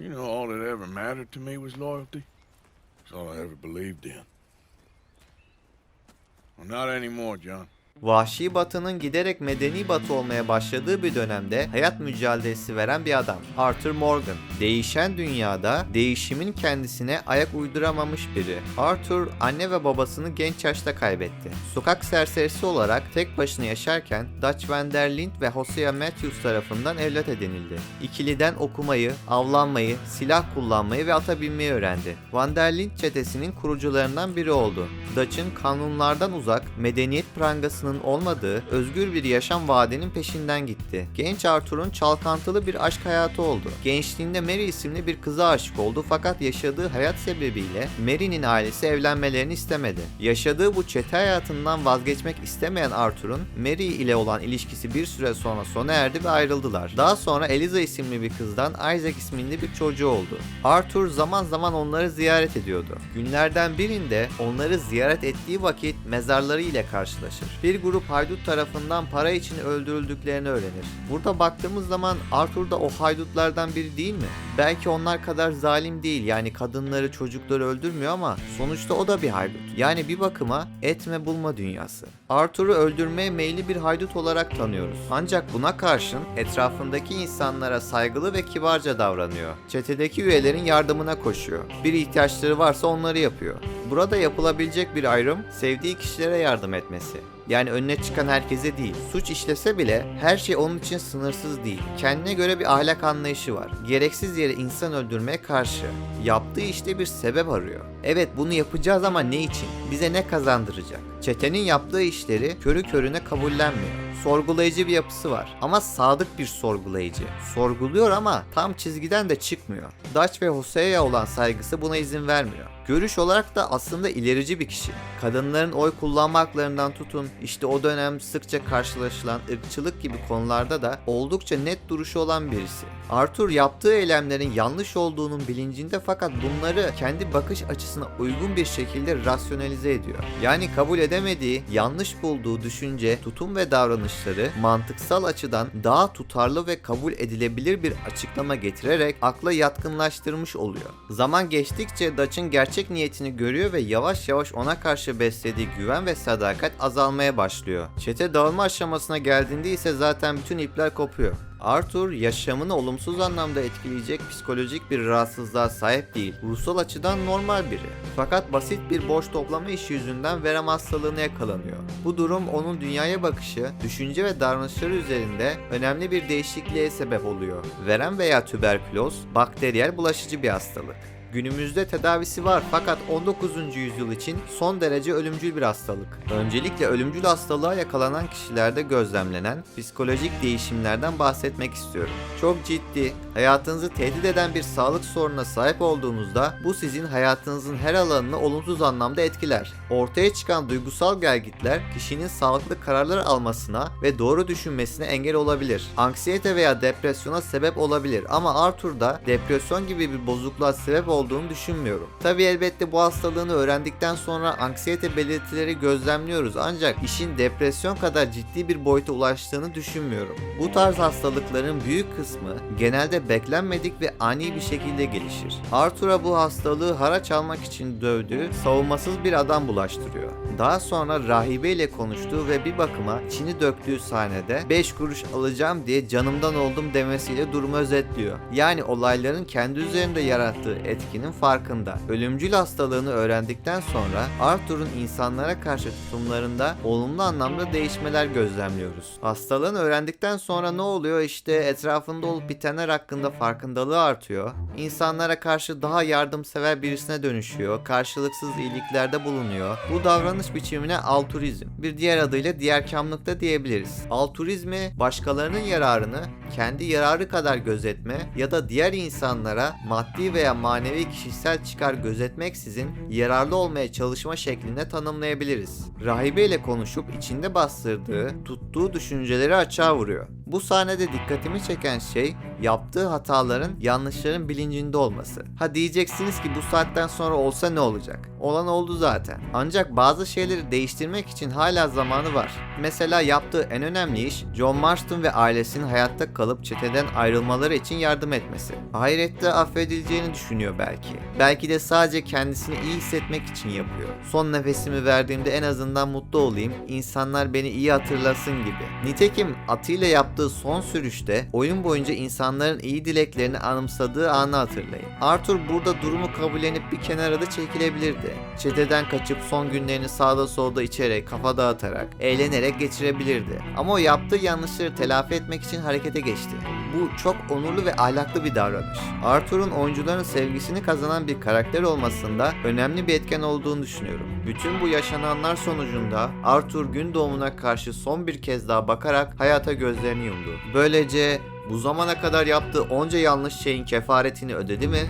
You know, all that ever mattered to me was loyalty. It's all I ever believed in. Well, not anymore, John. Vahşi Batı'nın giderek medeni Batı olmaya başladığı bir dönemde hayat mücadelesi veren bir adam. Arthur Morgan. Değişen dünyada değişimin kendisine ayak uyduramamış biri. Arthur anne ve babasını genç yaşta kaybetti. Sokak serserisi olarak tek başına yaşarken Dutch Van der Linde ve Hosea Matthews tarafından evlat edinildi. İkiliden okumayı, avlanmayı, silah kullanmayı ve ata binmeyi öğrendi. Van der Linde çetesinin kurucularından biri oldu. Dutch'ın kanunlardan uzak, medeniyet prangasının olmadığı özgür bir yaşam vaadinin peşinden gitti. Genç Arthur'un çalkantılı bir aşk hayatı oldu. Gençliğinde Mary isimli bir kıza aşık oldu fakat yaşadığı hayat sebebiyle Mary'nin ailesi evlenmelerini istemedi. Yaşadığı bu çete hayatından vazgeçmek istemeyen Arthur'un Mary ile olan ilişkisi bir süre sonra sona erdi ve ayrıldılar. Daha sonra Eliza isimli bir kızdan Isaac isminde bir çocuğu oldu. Arthur zaman zaman onları ziyaret ediyordu. Günlerden birinde onları ziyaret ettiği vakit mezarları ile karşılaşır. Bir grup haydut tarafından para için öldürüldüklerini öğrenir. Burada baktığımız zaman Arthur da o haydutlardan biri değil mi? Belki onlar kadar zalim değil yani kadınları çocukları öldürmüyor ama sonuçta o da bir haydut. Yani bir bakıma etme bulma dünyası. Arthur'u öldürmeye meyilli bir haydut olarak tanıyoruz. Ancak buna karşın etrafındaki insanlara saygılı ve kibarca davranıyor. Çetedeki üyelerin yardımına koşuyor. Bir ihtiyaçları varsa onları yapıyor. Burada yapılabilecek bir ayrım sevdiği kişilere yardım etmesi. Yani önüne çıkan herkese değil. Suç işlese bile her şey onun için sınırsız değil. Kendine göre bir ahlak anlayışı var. Gereksiz yere insan öldürmeye karşı. Yaptığı işte bir sebep arıyor. Evet bunu yapacağız ama ne için? Bize ne kazandıracak? Çetenin yaptığı işleri körü körüne kabullenmiyor. Sorgulayıcı bir yapısı var ama sadık bir sorgulayıcı. Sorguluyor ama tam çizgiden de çıkmıyor. Dutch ve Hosea'ya olan saygısı buna izin vermiyor. Görüş olarak da aslında ilerici bir kişi. Kadınların oy kullanma haklarından tutun işte o dönem sıkça karşılaşılan ırkçılık gibi konularda da oldukça net duruşu olan birisi. Arthur yaptığı eylemlerin yanlış olduğunun bilincinde fakat bunları kendi bakış açısına uygun bir şekilde rasyonalize ediyor. Yani kabul edemediği, yanlış bulduğu düşünce, tutum ve davranışları mantıksal açıdan daha tutarlı ve kabul edilebilir bir açıklama getirerek akla yatkınlaştırmış oluyor. Zaman geçtikçe Dutch'ın gerçek niyetini görüyor ve yavaş yavaş ona karşı beslediği güven ve sadakat azalmaya başlıyor. Çete dağılma aşamasına geldiğinde ise zaten bütün ipler kopuyor. Arthur yaşamını olumsuz anlamda etkileyecek psikolojik bir rahatsızlığa sahip değil. Ruhsal açıdan normal biri. Fakat basit bir borç toplama işi yüzünden verem hastalığına yakalanıyor. Bu durum onun dünyaya bakışı, düşünce ve davranışları üzerinde önemli bir değişikliğe sebep oluyor. Verem veya tüberküloz bakteriyel bulaşıcı bir hastalık. Günümüzde tedavisi var fakat 19. yüzyıl için son derece ölümcül bir hastalık. Öncelikle ölümcül hastalığa yakalanan kişilerde gözlemlenen psikolojik değişimlerden bahsetmek istiyorum. Çok ciddi, hayatınızı tehdit eden bir sağlık sorununa sahip olduğunuzda bu sizin hayatınızın her alanını olumsuz anlamda etkiler. Ortaya çıkan duygusal gelgitler kişinin sağlıklı kararlar almasına ve doğru düşünmesine engel olabilir. Anksiyete veya depresyona sebep olabilir ama Arthur'da depresyon gibi bir bozukluğa sebep olduğunu düşünmüyorum. Tabi elbette bu hastalığını öğrendikten sonra anksiyete belirtileri gözlemliyoruz ancak işin depresyon kadar ciddi bir boyuta ulaştığını düşünmüyorum. Bu tarz hastalıkların büyük kısmı genelde beklenmedik ve ani bir şekilde gelişir. Arthur'a bu hastalığı haraç almak için dövdüğü savunmasız bir adam bulaştırıyor. Daha sonra rahibe ile konuştuğu ve bir bakıma içini döktüğü sahnede 5 kuruş alacağım diye canımdan oldum demesiyle durumu özetliyor. Yani olayların kendi üzerinde yarattığı etkinin farkında. Ölümcül hastalığını öğrendikten sonra Arthur'un insanlara karşı tutumlarında olumlu anlamda değişmeler gözlemliyoruz. Hastalığını öğrendikten sonra ne oluyor? İşte etrafında olup bitenler hakkında farkındalığı artıyor. İnsanlara karşı daha yardımsever birisine dönüşüyor. Karşılıksız iyiliklerde bulunuyor. Bu davranış biçimine altruizm. Bir diğer adıyla diğerkamlık da diyebiliriz. Altruizmi başkalarının yararını kendi yararı kadar gözetme ya da diğer insanlara maddi veya manevi kişisel çıkar gözetmeksizin yararlı olmaya çalışma şeklinde tanımlayabiliriz. Rahibe ile konuşup içinde bastırdığı, tuttuğu düşünceleri açığa vuruyor. Bu sahnede dikkatimi çeken şey yaptığı hataların yanlışların bilincinde olması. Ha diyeceksiniz ki bu saatten sonra olsa ne olacak? Olan oldu zaten. Ancak bazı şeyleri değiştirmek için hala zamanı var. Mesela yaptığı en önemli iş John Marston ve ailesinin hayatta kalıp çeteden ayrılmaları için yardım etmesi. Ahirette affedileceğini düşünüyor belki. Belki de sadece kendisini iyi hissetmek için yapıyor. Son nefesimi verdiğimde en azından mutlu olayım, insanlar beni iyi hatırlasın gibi. Nitekim atıyla yaptığı son sürüşte oyun boyunca insanların iyi dileklerini anımsadığı anı hatırlayın. Arthur burada durumu kabullenip bir kenara da çekilebilirdi. Çeteden kaçıp son günlerini sağda solda içerek, kafa dağıtarak, eğlenerek geçirebilirdi. Ama o yaptığı yanlışları telafi etmek için harekete geçti. Bu çok onurlu ve ahlaklı bir davranış. Arthur'un oyuncuların sevgisini kazanan bir karakter olmasında önemli bir etken olduğunu düşünüyorum. Bütün bu yaşananlar sonucunda Arthur gün doğumuna karşı son bir kez daha bakarak hayata gözlerini yumdu. Böylece bu zamana kadar yaptığı onca yanlış şeyin kefaretini ödedi mi?